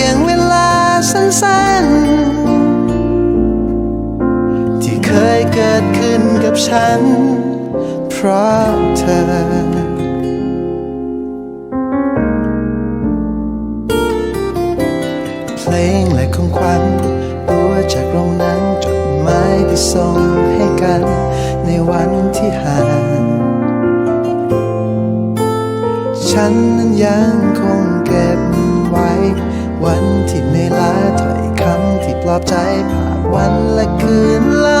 ง สั้นๆ ที่เคยเกิดขึ้นกับฉัน เพราะเธอเพลงและของขวัญตัวจากโรงหนังจดหมายที่ส่งให้กัน ในวันที่ห่างฉันนั้นยังคงเก็บไว้ วันที่ไม่ลาถ้อยคำที่ปลอบใจผ่านวันและคืนล่านั้นจะ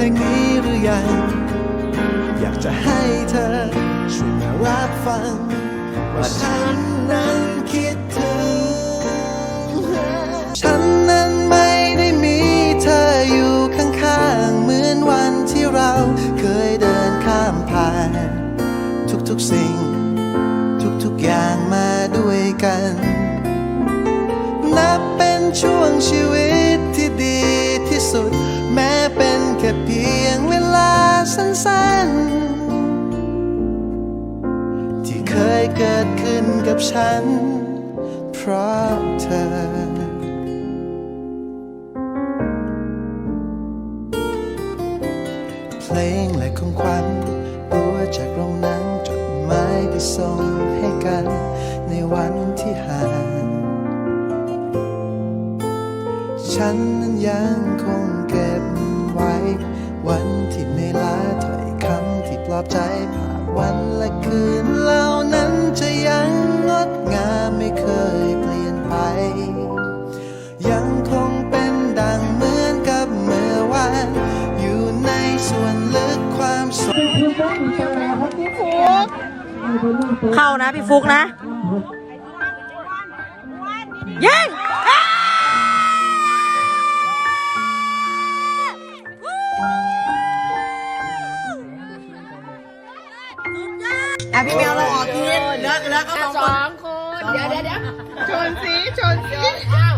ลงนี้หรือยัง อยากจะให้เธอช่วยมารับฟัง ว่าฉันนั้นคิดถึง ฉันนั้นไม่ได้มีเธออยู่ข้างๆ เหมือนวันที่เราเคยเดินข้ามผ่าน ทุกๆสิ่ง ทุกๆอย่างมาด้วยกัน นับเป็นช่วงชีวิต กับฉัน เพราะเธอเพลงและของขวัญตัวจากโรงหนังจดหมายที่ส่งให้กันในวันที่ห่าง ฉันนั้นยังคง เข้านะพี่ฟุกนะ ยิงอะพี่เมียวเราออกกินเหลือเหลือก็สองสคนองคนเดี๋ยวเดี๋ยวเดี๋ยวชนสีชนสีอ้าว